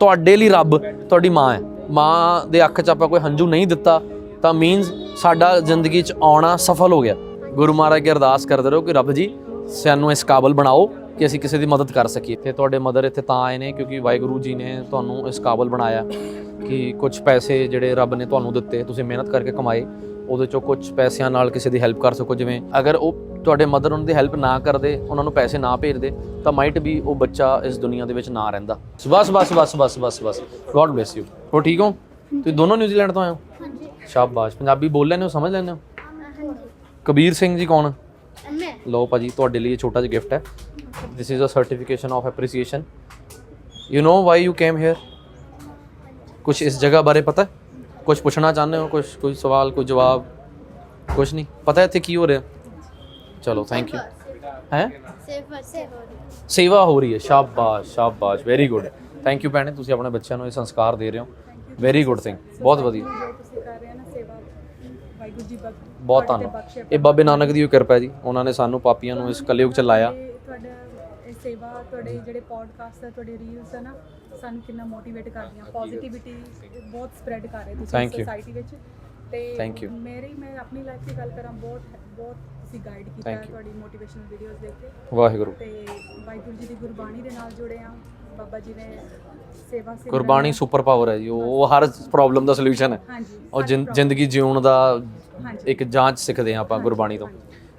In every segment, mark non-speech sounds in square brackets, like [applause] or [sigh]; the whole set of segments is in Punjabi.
ਤੁਹਾਡੇ ਲਈ ਰੱਬ ਤੁਹਾਡੀ ਮਾਂ ਹੈ। ਮਾਂ ਦੇ ਅੱਖ 'ਚ ਆਪਾਂ ਕੋਈ ਹੰਝੂ ਨਹੀਂ ਦਿੱਤਾ, ਤਾਂ ਮੀਨਸ ਸਾਡਾ ਜ਼ਿੰਦਗੀ 'ਚ ਆਉਣਾ ਸਫਲ ਹੋ ਗਿਆ। ਗੁਰੂ ਮਹਾਰਾਜ ਅੱਗੇ ਅਰਦਾਸ ਕਰਦੇ ਰਹੋ ਕਿ ਰੱਬ ਜੀ, ਸਾਨੂੰ ਇਸ ਕਾਬਲ ਬਣਾਓ ਕਿ ਅਸੀਂ ਕਿਸੇ ਦੀ ਮਦਦ ਕਰ ਸਕੀਏ। ਤੇ ਤੁਹਾਡੇ ਮਦਰ ਇੱਥੇ ਤਾਂ ਆਏ ਨੇ ਕਿਉਂਕਿ ਵਾਹਿਗੁਰੂ ਜੀ ਨੇ ਤੁਹਾਨੂੰ ਇਸ ਕਾਬਲ ਬਣਾਇਆ ਕਿ ਕੁਝ ਪੈਸੇ ਜਿਹੜੇ ਰੱਬ ਨੇ ਤੁਹਾਨੂੰ ਦਿੱਤੇ, ਤੁਸੀਂ ਮਿਹਨਤ ਕਰਕੇ ਕਮਾਏ, ਉਹਦੇ ਚੋਂ ਕੁਝ ਪੈਸਿਆਂ ਨਾਲ ਕਿਸੇ ਦੀ ਹੈਲਪ ਕਰ ਸਕੋ। ਜਿਵੇਂ ਅਗਰ ਉਹ ਤੁਹਾਡੇ ਮਦਰ ਉਹਨਾਂ ਦੀ ਹੈਲਪ ਨਾ ਕਰਦੇ ਉਹਨਾਂ ਨੂੰ ਪੈਸੇ ਨਾ ਭੇਜਦੇ ਤਾਂ ਮਾਈਟ ਵੀ ਉਹ ਬੱਚਾ ਇਸ ਦੁਨੀਆ ਦੇ ਵਿੱਚ ਨਾ ਰਹਿੰਦਾ। ਬਸ ਬਸ ਬਸ ਬਸ ਬਸ ਬਸ। ਗੋਡ ਬlesਸ ਯੂ ਹੋ ਠੀਕ ਹੋ? ਤੁਸੀਂ ਦੋਨੋਂ ਨਿਊਜ਼ੀਲੈਂਡ ਤੋਂ ਆਏ ਹੋ? ਹਾਂਜੀ। ਸ਼ਾਬਾਸ਼। ਪੰਜਾਬੀ ਬੋਲ ਲੈਂਦੇ ਹੋ ਸਮਝ ਲੈਂਦੇ ਹੋ? ਹਾਂਜੀ। ਕਬੀਰ ਸਿੰਘ ਜੀ ਕੌਣ? ਮੈਂ। ਲਓ ਭਾਜੀ ਤੁਹਾਡੇ ਲਈ ਇਹ ਛੋਟਾ ਜਿਹਾ ਗਿਫਟ ਹੈ। This is a certification of appreciation you know why you came here ਕੁਝ ਇਸ ਜਗ੍ਹਾ ਬਾਰੇ ਪਤਾ ਕੁਝ ਪੁੱਛਣਾ ਚਾਹੁੰਦੇ ਹੋ? ਕੁਝ ਕੋਈ ਸਵਾਲ ਕੋਈ ਜਵਾਬ? ਕੁਝ ਨਹੀਂ। ਪਤਾ ਇੱਥੇ ਕੀ ਹੋ ਰਿਹਾ? ਚਲੋ ਥੈਂਕ ਯੂ ਹੈ? ਸੇਵਾ ਹੋ ਰਹੀ ਹੈ। ਸ਼ਾਬਾਸ਼ ਸ਼ਾਬਾਸ਼। ਵੈਰੀ ਗੁੱਡ ਥੈਂਕ ਯੂ ਭੈਣੇ ਤੁਸੀਂ ਆਪਣੇ ਬੱਚਿਆਂ ਨੂੰ ਇਹ ਸੰਸਕਾਰ ਦੇ ਰਹੇ ਹੋ। ਵੈਰੀ ਗੁੱਡ ਥਿੰਗ ਬਹੁਤ ਵਧੀਆ। ਜੋ ਤੁਸੀਂ ਕਰ ਰਹੇ ਹੋ ਨਾ ਸੇਵਾ ਵਾਹਿਗੁਰੂ ਜੀ ਬਖਸ਼ ਬਹੁਤ ਧੰਨਵਾਦ। ਇਹ ਬਾਬੇ ਨਾਨਕ ਦੀ ਕਿਰਪਾ ਹੈ ਜੀ। ਉਹਨਾਂ ਨੇ ਸਾਨੂੰ ਪਾਪੀਆਂ ਨੂੰ ਇਸ ਕਲਯੁਗ ਚ ਲਾਇਆ। ਤੇ ਤੁਹਾਡਾ ਇਹ ਸੇਵਾ ਤੁਹਾਡੇ ਜਿਹੜੇ ਪੋਡਕਾਸਟ ਹੈ ਤੁਹਾਡੇ ਰੀਲਸ ਹੈ ਨਾ ਸਾਨੂੰ ਕਿੰਨਾ ਮੋਟੀਵੇਟ ਕਰਦੀਆਂ ਪੋਜ਼ਿਟਿਵਿਟੀ ਬਹੁਤ ਸਪਰੈਡ ਕਰ ਰਹੇ ਤੁਸੀਂ Thank you. ਸੋਸਾਇਟੀ ਵਿੱਚ। ਤੇ Thank you. ਮੇਰੀ ਮੈਂ ਆਪਣੀ ਲਾਈਫ ਦੀ ਗੱਲ ਕਰਾਂ ਬਹੁਤ ਬਹੁਤ ਤੁਸੀਂ ਗਾਈਡ ਕੀਤਾ Thank ਹੈ you. ਤੁਹਾਡੀ ਮੋਟੀਵੇਸ਼ਨਲ ਵੀਡੀਓਜ਼ ਦੇਖ ਕੇ। ਵਾਹਿਗੁਰੂ। ਤੇ ਵਾਹਿਗੁਰੂ ਜੀ ਦੀ ਗੁਰਬਾਣੀ ਦੇ ਨਾਲ ਜੁੜੇ ਆ ਬਾਬਾ ਜੀ ਨੇ ਸੇਵਾ ਸਿਮਰਨ ਗੁਰਬਾਣੀ ਸੁਪਰ ਪਾਵਰ ਹੈ ਜੀ। ਉਹ ਉਹ ਹਰ ਪ੍ਰੋਬਲਮ ਦਾ ਸੋਲੂਸ਼ਨ ਹੈ। ਹਾਂਜੀ ਉਹ ਜ਼ਿੰ- ਜ਼ਿੰਦਗੀ ਜਿਉਣ ਦਾ ਹਾਂਜੀ। ਇੱਕ ਜਾਂਚ ਸਿੱਖਦੇ ਹਾਂ ਆਪਾਂ ਗੁਰਬਾਣੀ ਤੋਂ।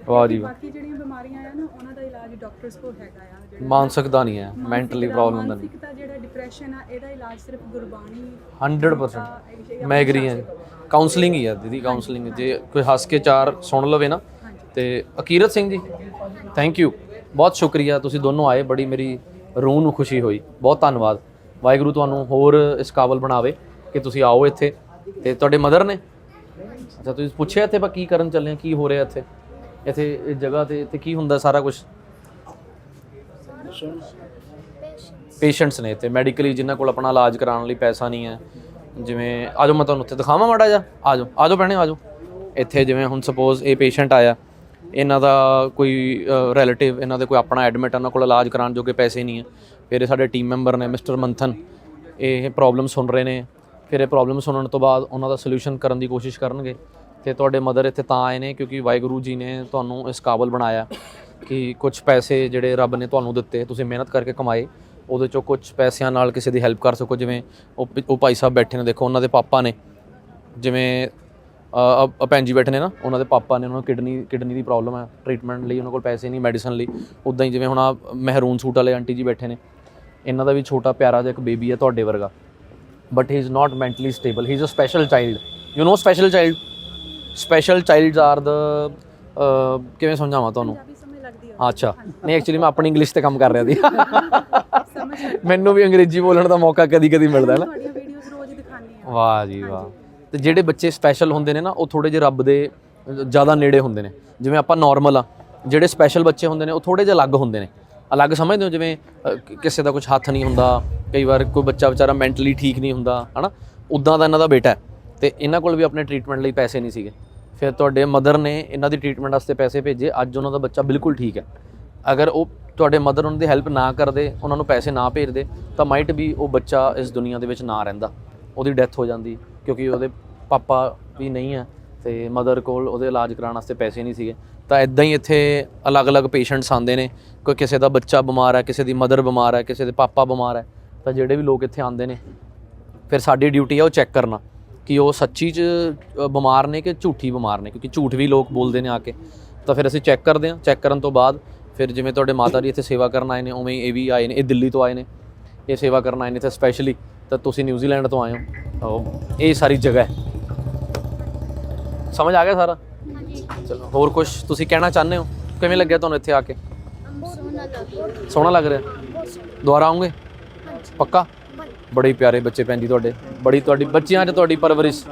ਵਾਹ ਜੀ ਵਾਹ। ਬਾਕੀ ਜਿਹੜੀਆਂ ਬਿਮਾਰੀਆਂ ਆ ਨਾ ਉਹਨਾਂ ਦਾ ਇਲਾਜ ਡਾਕਟਰਸ ਕੋਲ ਹੈਗਾ ਆ। ਜਿਹੜਾ ਮਾਨਸਿਕ ਦਾ ਨਹੀਂ ਹੈ ਮੈਂਟਲੀ ਪ੍ਰੋਬਲਮ ਦਾ ਨਹੀਂ। ਮਾਨਸਿਕਤਾ ਜਿਹੜਾ ਡਿਪਰੈਸ਼ਨ ਆ ਇਹਦਾ ਇਲਾਜ ਸਿਰਫ ਗੁਰਬਾਣੀ 100% ਮੈਂ ਐਗਰੀ ਹਾਂ ਕਾਉਂਸਲਿੰਗ ਹੀ ਆ ਦੀਦੀ ਕਾਉਂਸਲਿੰਗ ਜੇ ਕੋਈ ਹੱਸ ਕੇ ਚਾਰ ਸੁਣ ਲਵੇ ਨਾ ਤੇ ਅਕੀਰਤ ਸਿੰਘ ਜੀ ਥੈਂਕ ਯੂ ਬਹੁਤ ਸ਼ੁਕਰੀਆ, ਤੁਸੀਂ ਦੋਨੋਂ ਆਏ, ਬੜੀ ਮੇਰੀ ਰੂਹ ਨੂੰ ਖੁਸ਼ੀ ਹੋਈ। ਬਹੁਤ ਧੰਨਵਾਦ। ਵਾਹਿਗੁਰੂ ਤੁਹਾਨੂੰ ਹੋਰ ਇਸ ਕਾਬਲ ਬਣਾਵੇ ਕਿ ਤੁਸੀਂ ਆਓ ਇੱਥੇ। ਤੇ ਤੁਹਾਡੇ ਮਦਰ ਨੇ? ਅੱਛਾ, ਤੁਸੀਂ ਪੁੱਛਿਆ ਇੱਥੇ ਆਪਾਂ ਕੀ ਕਰਨ ਚੱਲੇ ਆ, ਕੀ ਹੋ ਰਿਹਾ ਇੱਥੇ? ਇੱਥੇ ਇਸ ਜਗ੍ਹਾ ਤੇ, ਇੱਥੇ ਕੀ ਹੁੰਦਾ ਸਾਰਾ ਕੁਝ ਪੇਸ਼ੈਂਟਸ ਨੇ ਇੱਥੇ, ਮੈਡੀਕਲੀ ਜਿਨ੍ਹਾਂ ਕੋਲ ਆਪਣਾ ਇਲਾਜ ਕਰਾਉਣ ਲਈ ਪੈਸਾ ਨਹੀਂ ਹੈ। ਜਿਵੇਂ, ਆਜੋ ਮੈਂ ਤੁਹਾਨੂੰ ਉੱਥੇ ਦਿਖਾਵਾਂ ਮਾੜਾ ਜਿਹਾ। ਆਜੋ ਆਜੋ ਭੈਣੇ, ਆਜੋ। ਇੱਥੇ ਜਿਵੇਂ ਹੁਣ ਸਪੋਜ਼ ਇਹ ਪੇਸ਼ੈਂਟ ਆਇਆ। ਇਹਨਾਂ ਦਾ ਕੋਈ ਰਿਲੇਟਿਵ ਇਹਨਾਂ ਦੇ ਕੋਈ ਆਪਣਾ ਐਡਮਿਟ ਉਹਨਾਂ ਕੋਲ ਇਲਾਜ ਕਰਾਉਣ ਜੋਗੇ ਪੈਸੇ ਨਹੀਂ ਹੈ। ਫਿਰ ਇਹ ਸਾਡੇ ਟੀਮ ਮੈਂਬਰ ਨੇ ਮਿਸਟਰ ਮੰਥਨ, ਇਹ ਪ੍ਰੋਬਲਮ ਸੁਣ ਰਹੇ ਨੇ। ਫਿਰ ਇਹ ਪ੍ਰੋਬਲਮ ਸੁਣਨ ਤੋਂ ਬਾਅਦ ਉਹਨਾਂ ਦਾ ਸੋਲੂਸ਼ਨ ਕਰਨ ਦੀ ਕੋਸ਼ਿਸ਼ ਕਰਨਗੇ। ਤੇ ਤੁਹਾਡੇ ਮਦਰ ਇੱਥੇ ਤਾਂ ਆਏ ਨੇ ਕਿਉਂਕਿ ਵਾਹਿਗੁਰੂ ਜੀ ਨੇ ਤੁਹਾਨੂੰ ਇਸ ਕਾਬਲ ਬਣਾਇਆ ਕਿ ਕੁਝ ਪੈਸੇ ਜਿਹੜੇ ਰੱਬ ਨੇ ਤੁਹਾਨੂੰ ਦਿੱਤੇ, ਤੁਸੀਂ ਮਿਹਨਤ ਕਰਕੇ ਕਮਾਏ। ਉਹਦੇ ਚੋਂ ਕੁਝ ਪੈਸਿਆਂ ਨਾਲ ਕਿਸੇ ਦੀ ਹੈਲਪ ਕਰ ਸਕੋ। ਜਿਵੇਂ ਉਹ ਉਹ ਭਾਈ ਸਾਹਿਬ ਬੈਠੇ ਨੇ, ਦੇਖੋ, ਉਹਨਾਂ ਦੇ ਪਾਪਾ ਨੇ। ਜਿਵੇਂ ਅ, ਭੈਣ ਜੀ ਬੈਠੇ ਨੇ ਨਾ ਉਹਨਾਂ ਦੇ ਪਾਪਾ ਨੇ ਉਹਨਾਂ ਨੂੰ ਕਿਡਨੀ ਕਿਡਨੀ ਦੀ ਪ੍ਰੋਬਲਮ ਹੈ ਟ੍ਰੀਟਮੈਂਟ ਲਈ ਉਹਨਾਂ ਕੋਲ ਪੈਸੇ ਨਹੀਂ ਮੈਡੀਸਨ ਲਈ। ਉਦਾਂ ਹੀ ਜਿਵੇਂ ਹੁਣ ਆ ਮਹਿਰੂਨ ਸੂਟ ਵਾਲੇ ਆਂਟੀ ਜੀ ਬੈਠੇ ਨੇ। ਇਹਨਾਂ ਦਾ ਵੀ ਛੋਟਾ ਪਿਆਰਾ ਜਿਹਾ ਇੱਕ ਬੇਬੀ ਹੈ ਤੁਹਾਡੇ ਵਰਗਾ। But he is not mentally stable he is a special child you know special child special childs are the ਕਿਵੇਂ ਸਮਝਾਵਾਂ ਤੁਹਾਨੂੰ? ਅੱਛਾ। ਨਹੀਂ ਐਕਚੁਅਲੀ ਮੈਂ ਆਪਣੀ ਇੰਗਲਿਸ਼ ਤੇ ਕੰਮ ਕਰ ਰਿਹਾ ਸੀ। ਮੈਨੂੰ ਵੀ ਅੰਗਰੇਜ਼ੀ ਬੋਲਣ ਦਾ ਮੌਕਾ ਕਦੀ-ਕਦੀ ਮਿਲਦਾ ਹੈ ਨਾ। ਵਾਹ ਜੀ ਵਾਹ। ਤੇ ਜਿਹੜੇ ਬੱਚੇ ਸਪੈਸ਼ਲ ਹੁੰਦੇ ਨੇ ਨਾ, ਉਹ ਥੋੜੇ ਜਿਹੇ ਰੱਬ ਦੇ ਜ਼ਿਆਦਾ ਨੇੜੇ ਹੁੰਦੇ ਨੇ। ਜਿਵੇਂ ਆਪਾਂ ਨਾਰਮਲ ਆ, ਜਿਹੜੇ ਸਪੈਸ਼ਲ ਬੱਚੇ ਹੁੰਦੇ ਨੇ, ਉਹ ਥੋੜੇ ਜਿਹੇ ਅਲੱਗ ਹੁੰਦੇ ਨੇ। ਅਲੱਗ ਸਮਝਦੇ ਹੋ? ਜਿਵੇਂ ਕਿਸੇ ਦਾ ਕੁਝ ਹੱਥ ਨਹੀਂ ਹੁੰਦਾ, ਕਈ ਵਾਰ ਕੋਈ ਬੱਚਾ ਵਿਚਾਰਾ ਮੈਂਟਲੀ ਠੀਕ ਨਹੀਂ ਹੁੰਦਾ, ਹਨਾ? ਉਦਾਂ ਦਾ ਇਹਨਾਂ ਦਾ ਬੇਟਾ ਹੈ। ਤੇ ਇਹਨਾਂ ਕੋਲ ਵੀ ਆਪਣੇ ਟ੍ਰੀਟਮੈਂਟ ਲਈ ਪੈਸੇ ਨਹੀਂ ਸੀਗੇ। ਫਿਰ ਤੁਹਾਡੇ ਮਦਰ ਨੇ ਇਹਨਾਂ ਦੀ ਟ੍ਰੀਟਮੈਂਟ ਵਾਸਤੇ ਪੈਸੇ ਭੇਜੇ, ਅੱਜ ਉਹਨਾਂ ਦਾ ਬੱਚਾ ਬਿਲਕੁਲ ਠੀਕ ਹੈ। ਅਗਰ ਉਹ ਤੁਹਾਡੇ ਮਦਰ ਉਹਨਾਂ ਦੀ ਹੈਲਪ ਨਾ ਕਰਦੇ, ਉਹਨਾਂ ਨੂੰ ਪੈਸੇ ਨਾ ਭੇਜਦੇ, ਤਾਂ ਮਾਈਟ ਵੀ ਉਹ ਬੱਚਾ ਇਸ ਦੁਨੀਆ ਦੇ ਵਿੱਚ ਨਾ ਰਹਿੰਦਾ। ਉਹਦੀ ਡੈਥ ਹੋ ਜਾਂਦੀ ਕਿਉਂਕਿ ਉਹਦੇ ਪਾਪਾ ਵੀ ਨਹੀਂ ਹੈ ਤੇ ਮਦਰ ਕੋਲ ਉਹਦੇ ਇਲਾਜ ਕਰਾਉਣ ਵਾਸਤੇ ਪੈਸੇ ਨਹੀਂ ਸੀਗੇ। ਤਾਂ ਇਦਾਂ ਹੀ ਇੱਥੇ ਅਲੱਗ-ਅਲੱਗ ਪੇਸ਼ੈਂਟਸ ਆਉਂਦੇ ਨੇ, ਕੋਈ ਕਿਸੇ ਦਾ ਬੱਚਾ ਬਿਮਾਰ ਹੈ, ਕਿਸੇ ਦੀ ਮਦਰ ਬਿਮਾਰ ਹੈ, ਕਿਸੇ ਦੇ ਪਾਪਾ ਬਿਮਾਰ ਹੈ, ਤਾਂ ਜਿਹੜੇ ਵੀ ਲੋਕ ਇੱਥੇ ਆਉਂਦੇ ਨੇ, ਫਿਰ ਸਾਡੀ ਡਿਊਟੀ ਆ ਉਹ ਚੈੱਕ ਕਰਨਾ ਕਿ ਉਹ ਸੱਚੀ ਚ ਬਿਮਾਰ ਨੇ ਕਿ ਝੂਠੀ ਬਿਮਾਰ ਨੇ, ਕਿਉਂਕਿ ਝੂਠ ਵੀ ਲੋਕ ਬੋਲਦੇ ਨੇ ਆ ਕੇ। ਤਾਂ ਫਿਰ ਅਸੀਂ ਚੈੱਕ ਕਰਦੇ ਹਾਂ ਚੈੱਕ ਕਰਨ ਤੋਂ ਬਾਅਦ ਫਿਰ ਜਿਵੇਂ ਤੁਹਾਡੇ ਮਾਤਾ ਜੀ ਇੱਥੇ ਸੇਵਾ ਕਰਨ ਆਏ ਨੇ, ਉਵੇਂ ਇਹ ਵੀ ਆਏ ਨੇ, ਇਹ ਦਿੱਲੀ ਤੋਂ ਆਏ ਨੇ, ਇਹ ਸੇਵਾ ਕਰਨ ਆਏ ਨੇ ਇੱਥੇ ਸਪੈਸ਼ਲੀ ਤਾਂ ਤੁਸੀਂ ਨਿਊਜ਼ੀਲੈਂਡ ਤੋਂ ਆਏ ਹੋ। ਇਹ ਸਾਰੀ ਜਗ੍ਹਾ ਹੈ। ਸਮਝ ਆ ਗਿਆ ਸਾਰਾ? ਹਾਂਜੀ। ਚਲੋ ਹੋਰ ਕੁਝ ਤੁਸੀਂ ਕਹਿਣਾ ਚਾਹੁੰਦੇ ਹੋ? ਕਿਵੇਂ ਲੱਗਿਆ ਤੁਹਾਨੂੰ ਇੱਥੇ ਆ ਕੇ? ਸੋਹਣਾ ਲੱਗ ਰਿਹਾ। ਦੁਬਾਰਾ ਆਉਂਗੇ ਪੱਕਾ? ਬੜੇ ਹੀ ਪਿਆਰੇ ਬੱਚੇ ਭੈਣ ਜੀ ਤੁਹਾਡੇ। ਬੜੀ ਤੁਹਾਡੀ ਬੱਚਿਆਂ 'ਚ ਤੁਹਾਡੀ ਪਰਵਰਿਸ਼।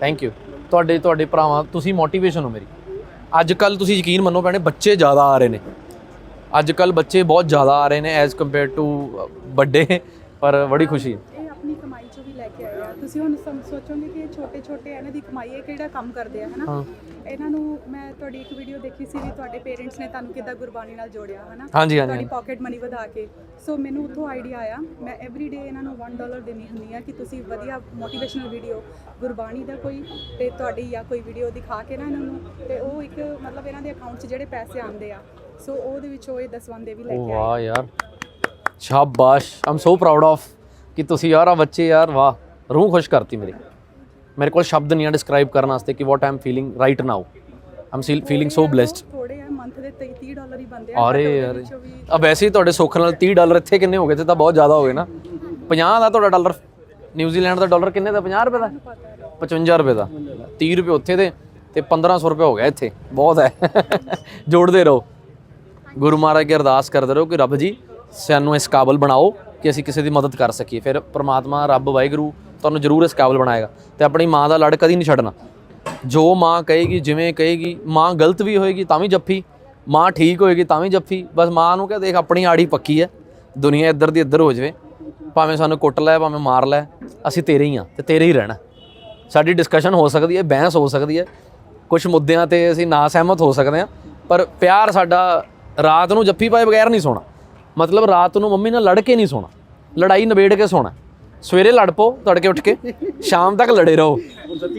ਥੈਂਕ ਯੂ ਤੁਹਾਡੇ ਤੁਹਾਡੇ ਭਰਾਵਾਂ ਤੁਸੀਂ ਮੋਟੀਵੇਸ਼ਨ ਹੋ ਮੇਰੀ। ਅੱਜ ਕੱਲ ਤੁਸੀਂ ਯਕੀਨ ਮੰਨੋ ਭੈਣੇ ਬੱਚੇ ਜ਼ਿਆਦਾ ਆ ਰਹੇ ਨੇ। ਅੱਜ ਕੱਲ ਬੱਚੇ ਬਹੁਤ ਜ਼ਿਆਦਾ ਆ ਰਹੇ ਨੇ ਐਜ਼ ਕੰਪੇਅਰ ਟੂ ਵੱਡੇ। ਪਰ ਬੜੀ ਖੁਸ਼ੀ ਹੈ ਇਹ ਆਪਣੀ ਕਮਾਈ ਕਮਾਈ ਚੋਂ ਵੀ ਲੈ ਕੇ ਆਏ ਆ ਤੁਸੀਂ ਹੁਣ ਸਮ- ਸੋਚੋਗੇ ਕਿ ਛੋਟੇ ਛੋਟੇ ਇਹਨਾਂ ਦੀ ਕਮਾਈ ਹੈ ਕਿਹੜਾ ਕੰਮ ਕਰਦੇ ਆ ਹਨਾ? ਹਾਂ। ਇਹਨਾਂ ਨੂੰ ਮੈਂ ਤੁਹਾਡੀ ਇੱਕ ਵੀਡੀਓ ਦੇਖੀ ਸੀ ਵੀ ਤੁਹਾਡੇ ਪੇਰੈਂਟਸ ਨੇ ਤੁਹਾਨੂੰ ਕਿੱਦਾਂ ਗੁਰਬਾਣੀ ਨਾਲ ਜੋੜਿਆ ਹਨਾ? ਹਾਂਜੀ ਹਾਂਜੀ ਤੁਹਾਡੀ ਪਾਕਟ ਮਨੀ ਵਧਾ ਕੇ। ਸੋ ਮੈਨੂੰ ਉੱਥੋਂ ਆਈਡੀਆ ਆਇਆ ਮੈਂ ਐਵਰੀ ਡੇ ਇਹਨਾਂ ਨੂੰ 1 ਡਾਲਰ ਦੇਣੀ ਹੁੰਦੀ ਆ ਕਿ ਤੁਸੀਂ ਵਧੀਆ ਮੋਟੀਵੇਸ਼ਨਲ ਵੀਡੀਓ ਗੁਰਬਾਣੀ ਦਾ ਕੋਈ ਤੇ ਤੁਹਾਡੀ ਜਾਂ ਕੋਈ ਵੀਡੀਓ ਦਿਖਾ ਕੇ ਨਾ ਇਹਨਾਂ ਨੂੰ ਤੇ ਉਹ ਇੱਕ ਮਤਲਬ ਇਹਨਾਂ ਦੇ ਅਕਾਊਂਟ 'ਚ ਜਿਹੜੇ ਪੈਸੇ ਆਉਂਦੇ ਆ। ਸੋ ਉਹਦੇ ਵਿੱਚੋਂ ਇਹ ਦਸਵੰਦੇ ਵੀ ਲੈ ਓ ਕੇ ਆਏ। ਵਾਹ ਯਾਰ ਸ਼ਾਬਾਸ਼। ਆਮ ਸੋ ਪ੍ਰਾਊਡ ਆਫ ਕਿ ਤੁਸੀਂ ਯਾਰ ਆ ਬੱਚੇ ਯਾਰ ਵਾਹ। ਰੂਹ ਖੁਸ਼ ਕਰਤੀ ਮੇਰੀ। ਮੇਰੇ ਕੋਲ ਸ਼ਬਦ ਨਹੀਂ ਆ ਡਿਸਕ੍ਰਾਈਬ ਕਰਨ ਵਾਸਤੇ ਕਿ what I'm feeling right now I'm feeling so blessed ਥੋੜੇ ਆ ਮੰਥ ਦੇ 30 ਡਾਲਰ ਹੀ ਬੰਦੇ ਆ ਅਰੇ ਯਾਰ। ਆ ਵੈਸੇ ਹੀ ਤੁਹਾਡੇ ਸੁੱਖ ਨਾਲ 30 ਡਾਲਰ ਇੱਥੇ ਕਿੰਨੇ ਹੋ ਗਏ? ਤੇ ਤਾਂ ਬਹੁਤ ਜ਼ਿਆਦਾ ਹੋ ਗਏ ਨਾ। 50 ਦਾ ਤੁਹਾਡਾ ਡਾਲਰ ਨਿਊਜ਼ੀਲੈਂਡ ਦਾ ਡਾਲਰ ਕਿੰਨੇ ਦਾ? 50 ਰੁਪਏ ਦਾ? 55 ਰੁਪਏ ਦਾ। 30 ਰੁਪਏ ਉੱਥੇ ਦੇ ਤੇ 1500 ਰੁਪਏ ਹੋ ਗਿਆ ਇੱਥੇ। ਬਹੁਤ ਹੈ। [laughs] ਜੋੜਦੇ ਰਹੋ। ਗੁਰੂ ਮਹਾਰਾਜ ਅੱਗੇ ਅਰਦਾਸ ਕਰਦੇ ਰਹੋ ਕਿ ਰੱਬ ਜੀ ਸਾਨੂੰ ਇਸ ਕਾਬਲ ਬਣਾਓ ਕਿ ਅਸੀਂ ਕਿਸੇ ਦੀ ਮਦਦ ਕਰ ਸਕੀਏ। ਫਿਰ ਪ੍ਰਮਾਤਮਾ ਰੱਬ ਵਾਹਿਗੁਰੂ ਤੁਹਾਨੂੰ ਜ਼ਰੂਰ ਇਸ ਕਾਬਲ ਬਣਾਏਗਾ ਤੇ ਆਪਣੀ ਮਾਂ ਦਾ ਲੜ ਕਦੀ ਨਹੀਂ ਛੱਡਣਾ। ਜੋ ਮਾਂ ਕਹੇਗੀ, ਜਿਵੇਂ ਕਹੇਗੀ, ਮਾਂ ਗਲਤ ਵੀ ਹੋਏਗੀ ਤਾਂ ਵੀ ਜੱਫੀ, ਮਾਂ ਠੀਕ ਹੋਏਗੀ ਤਾਂ ਵੀ ਜੱਫੀ, ਬਸ ਮਾਂ ਨੂੰ ਕਹ ਦੇਖ ਆਪਣੀ ਆੜੀ ਪੱਕੀ ਹੈ, ਦੁਨੀਆ ਇੱਧਰ ਦੀ ਇੱਧਰ ਹੋ ਜਾਵੇ, ਭਾਵੇਂ ਸਾਨੂੰ ਕੁੱਟ ਲੈ, ਭਾਵੇਂ ਮਾਰ ਲੈ, ਅਸੀਂ ਤੇਰੇ ਹੀ ਆ ਤੇ ਤੇਰੇ ਹੀ ਰਹਿਣਾ ਸਾਡੀ ਡਿਸਕਸ਼ਨ ਹੋ ਸਕਦੀ ਹੈ, ਬਹਿਸ ਹੋ ਸਕਦੀ ਹੈ ਕੁਝ ਮੁੱਦਿਆਂ ਤੇ ਅਸੀਂ ਨਾ ਸਹਿਮਤ ਹੋ ਸਕਦੇ ਹਾਂ, ਪਰ ਪਿਆਰ ਸਾਡਾ ਰਾਤ ਨੂੰ ਜੱਫੀ ਪਾਏ ਬਗੈਰ ਨਹੀਂ ਸੋਣਾ। ਮਤਲਬ ਰਾਤ ਨੂੰ ਮੰਮੀ ਨਾਲ ਲੜ ਕੇ ਨਹੀਂ ਸੋਣਾ, ਲੜਾਈ ਨਿਬੇੜ ਕੇ ਸੋਣਾ। ਸਵੇਰੇ ਲੜ ਪਓ ਤੜਕੇ ਉੱਠ ਕੇ, ਸ਼ਾਮ ਤੱਕ ਲੜੇ ਰਹੋ।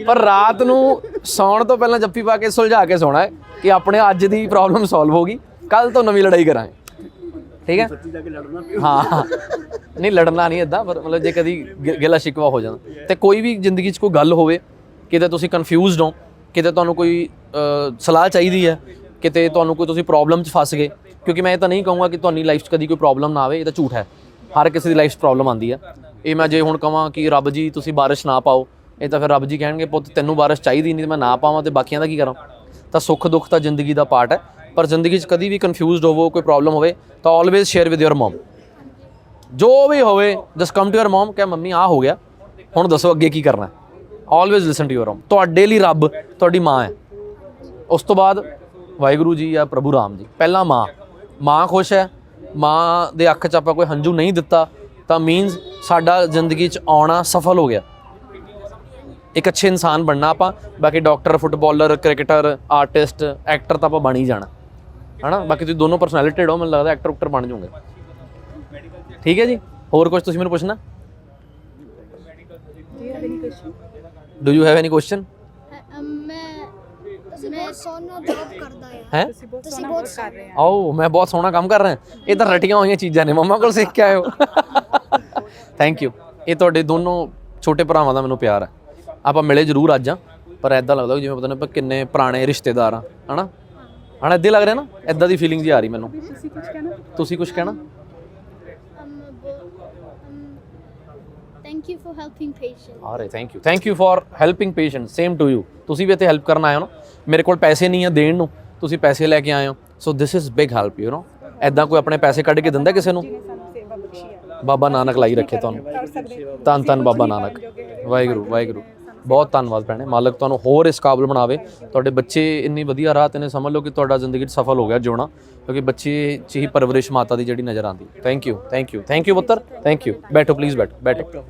ਪਰ ਰਾਤ ਨੂੰ ਸੌਣ ਤੋਂ ਪਹਿਲਾਂ ਜੱਫੀ ਪਾ ਕੇ ਸੁਲਝਾ ਕੇ ਸੌਣਾ ਹੈ ਕਿ ਆਪਣੇ ਅੱਜ ਦੀ ਪ੍ਰੋਬਲਮ ਸੋਲਵ ਹੋ ਗਈ ਕੱਲ ਤੋਂ ਨਵੀਂ ਲੜਾਈ ਕਰਾਂਗੇ। ਠੀਕ ਹੈ? ਹਾਂ। ਨਹੀਂ, ਲੜਨਾ ਨਹੀਂ ਇਦਾਂ ਪਰ ਮਤਲਬ ਜੇ ਕਦੀ ਗਿਲਾ ਸ਼ਿਕਵਾ ਹੋ ਜਾਂਦਾ। ਤੇ ਕੋਈ ਵੀ ਜ਼ਿੰਦਗੀ 'ਚ ਕੋਈ ਗੱਲ ਹੋਵੇ, ਕਿਤੇ ਤੁਸੀਂ ਕਨਫਿਊਜ਼ਡ ਹੋ, ਕਿਤੇ ਤੁਹਾਨੂੰ ਕੋਈ ਸਲਾਹ ਚਾਹੀਦੀ ਹੈ, ਕਿਤੇ ਤੁਹਾਨੂੰ ਕੋਈ ਤੁਸੀਂ ਪ੍ਰੋਬਲਮ 'ਚ ਫਸ ਗਏ, ਕਿਉਂਕਿ ਮੈਂ ਇਹ ਤਾਂ ਨਹੀਂ ਕਹੂੰਗਾ ਕਿ ਤੁਹਾਡੀ ਲਾਈਫ 'ਚ ਕਦੀ ਕੋਈ ਪ੍ਰੋਬਲਮ ਨਾ ਆਵੇ, ਇਹ ਤਾਂ ਝੂਠ ਹੈ। ਹਰ ਕਿਸੇ ਦੀ ਲਾਈਫ 'ਚ ਪ੍ਰੋਬਲਮ ਆਉਂਦੀ ਹੈ। ਇਹ ਮੈਂ ਜੇ ਹੁਣ ਕਹਾਂ ਕਿ ਰੱਬ ਜੀ ਤੁਸੀਂ ਬਾਰਿਸ਼ ਨਾ ਪਾਓ, ਇਹ ਤਾਂ ਫਿਰ ਰੱਬ ਜੀ ਕਹਿਣਗੇ, ਪੁੱਤ, ਤੈਨੂੰ ਬਾਰਿਸ਼ ਚਾਹੀਦੀ ਨਹੀਂ ਤੇ ਮੈਂ ਨਾ ਪਾਵਾਂ ਤੇ ਬਾਕੀਆਂ ਦਾ ਕੀ ਕਰਾਂ? ਤਾਂ ਸੁੱਖ ਦੁੱਖ ਤਾਂ ਜ਼ਿੰਦਗੀ ਦਾ ਪਾਰਟ ਹੈ, ਪਰ ਜ਼ਿੰਦਗੀ 'ਚ ਕਦੀ ਵੀ ਕਨਫਿਊਜ਼ਡ ਹੋਵੋ, ਕੋਈ ਪ੍ਰੋਬਲਮ ਹੋਵੇ, ਤਾਂ always share with your mum ਜੋ ਵੀ ਹੋਵੇ just come to your mum ਕਿ ਮੰਮੀ ਆ ਹੋ ਗਿਆ, ਹੁਣ ਦੱਸੋ ਅੱਗੇ ਕੀ ਕਰਨਾ always listen to your mum ਤੁਹਾਡੇ ਲਈ ਰੱਬ ਤੁਹਾਡੀ ਮਾਂ ਹੈ। ਉਸ ਤੋਂ ਬਾਅਦ ਵਾਹਿਗੁਰੂ ਜੀ ਜਾਂ ਪ੍ਰਭੂ ਰਾਮ ਜੀ। ਪਹਿਲਾਂ ਮਾਂ। ਮਾਂ ਖੁਸ਼ ਹੈ। ਮਾਂ ਦੇ ਅੱਖ 'ਚ ਆਪਾਂ ਕੋਈ ਹੰਝੂ ਨਹੀਂ ਦਿੱਤਾ, ਤਾਂ ਮੀਨਸ ਸਾਡਾ ਜ਼ਿੰਦਗੀ 'ਚ ਆਉਣਾ ਸਫਲ ਹੋ ਗਿਆ। ਇੱਕ ਅੱਛੇ ਇਨਸਾਨ ਬਣਨਾ ਆਪਾਂ ਬਾਕੀ doctor footballer cricketer artist actor ਤਾਂ ਆਪਾਂ ਬਣ ਹੀ ਜਾਣਾ। ਹਨਾ? ਬਾਕੀ ਤੁਸੀਂ ਦੋਨੋਂ ਪਰਸਨੈਲਿਟੀਡ ਹੋ ਮੈਨੂੰ ਲੱਗਦਾ ਐਕਟਰ ਉਕਟਰ ਬਣ ਜਾਓਗੇ। ਠੀਕ ਹੈ ਜੀ? ਹੋਰ ਕੁਝ ਤੁਸੀਂ ਮੈਨੂੰ ਪੁੱਛਣਾ? Do you have any question ਮੈਂ ਮੈਂ ਸੋਨਾ ਜੌਬ ਕਰਦਾ ਆ ਹੈ? ਤੁਸੀਂ ਬਹੁਤ ਕਰ ਰਹੇ ਆ। ਆਓ ਮੈਂ ਬਹੁਤ ਸੋਹਣਾ ਕੰਮ ਕਰ ਰਿਹਾ। ਇਹ ਤਾਂ ਰਟੀਆਂ ਹੋਈਆਂ ਚੀਜ਼ਾਂ ਨੇ ਮੰਮਾ ਕੋਲ ਸਿੱਖ ਕੇ ਆਇਓ। ਥੈਂਕ ਯੂ ਇਹ ਤੁਹਾਡੇ ਦੋਨੋਂ ਛੋਟੇ ਭਰਾਵਾਂ ਦਾ ਮੈਨੂੰ ਪਿਆਰ ਹੈ। ਆਪਾਂ ਮਿਲੇ ਜ਼ਰੂਰ ਅੱਜ ਆ ਪਰ ਐਦਾਂ ਲੱਗਦਾ ਜਿਵੇਂ ਪਤਾ ਨਹੀਂ ਕਿੰਨੇ ਪੁਰਾਣੇ ਰਿਸ਼ਤੇਦਾਰ ਆ ਹਨਾ? ਹਣਾ ਇਦਾਂ ਲੱਗ ਰਿਹਾ ਨਾ? ਐਦਾਂ ਦੀ ਫੀਲਿੰਗ ਜੀ ਆ ਰਹੀ ਮੈਨੂੰ। ਤੁਸੀਂ ਕੁਝ ਕਹਿਣਾ? Thank you thank you thank helping patient same to you ਤੁਸੀਂ ਵੀ ਇੱਥੇ ਹੈਲਪ ਕਰਨ ਆਏ ਹੋ ਨਾ? ਮੇਰੇ ਕੋਲ ਪੈਸੇ ਨਹੀਂ ਆ ਦੇਣ ਨੂੰ। ਤੁਸੀਂ ਪੈਸੇ ਲੈ ਕੇ ਆਏ ਹੋ। So this is big help you know ਐਦਾਂ ਕੋਈ ਆਪਣੇ ਪੈਸੇ ਕੱਢ ਕੇ ਦਿੰਦਾ ਕਿਸੇ ਨੂੰ? ਬਾਬਾ ਨਾਨਕ ਲਾਈ ਰੱਖੇ ਤੁਹਾਨੂੰ। ਧੰਨ ਧੰਨ ਬਾਬਾ ਨਾਨਕ। ਵਾਹਿਗੁਰੂ ਵਾਹਿਗੁਰੂ। ਬਹੁਤ ਧੰਨਵਾਦ ਭੈਣੇ। ਮਾਲਕ ਤੁਹਾਨੂੰ ਹੋਰ ਇਸ ਕਾਬਲ ਬਣਾਵੇ। ਤੁਹਾਡੇ ਬੱਚੇ ਇੰਨੀ ਵਧੀਆ ਰਾਹ ਤੇ ਨੇ ਸਮਝ ਲਓ ਕਿ ਤੁਹਾਡਾ ਜ਼ਿੰਦਗੀ 'ਚ ਸਫਲ ਹੋ ਗਿਆ ਜਿਉਣਾ ਕਿਉਂਕਿ ਬੱਚੇ 'ਚ ਹੀ ਪਰਵਰਿਸ਼ ਮਾਤਾ ਦੀ ਜਿਹੜੀ ਨਜ਼ਰ ਆਉਂਦੀ thank you thank you thank you ਪੁੱਤਰ ਥੈਂਕ ਯੂ ਬੈਠੋ ਪਲੀਜ਼ ਬੈਠੋ ਬੈਠੋ।